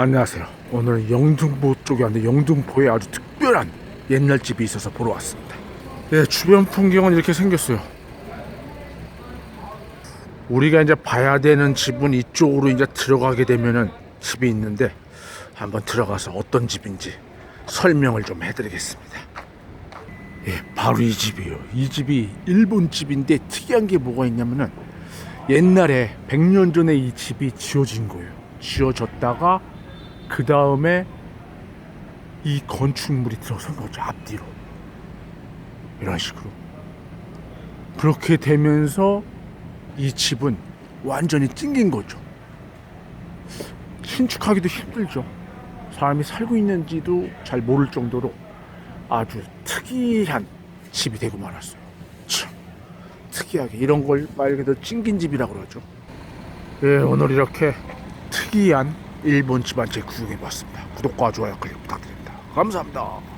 안녕하세요. 오늘은 영등포 쪽에 왔는데 영등포에 아주 특별한 옛날 집이 있어서 보러 왔습니다. 네, 주변 풍경은 이렇게 생겼어요. 우리가 이제 봐야 되는 집은 이쪽으로 이제 들어가게 되면은 집이 있는데 한번 들어가서 어떤 집인지 설명을 좀 해드리겠습니다. 예, 바로 이 집이에요. 이 집이 일본 집인데 특이한 게 뭐가 있냐면은 옛날에 100년 전에 이 집이 지어진 거예요. 지어졌다가 그 다음에 이 건축물이 들어선 거죠 앞뒤로 이런 식으로 그렇게 되면서 이 집은 완전히 찡긴 거죠. 신축하기도 힘들죠. 사람이 살고 있는지도 잘 모를 정도로 아주 특이한 집이 되고 말았어요. 참 특이하게 이런 걸 말 그대로 찡긴 집이라고 그러죠. 예, 오늘 이렇게 특이한 일본 집안채 구경해봤습니다. 구독과 좋아요 클릭 부탁드립니다. 감사합니다.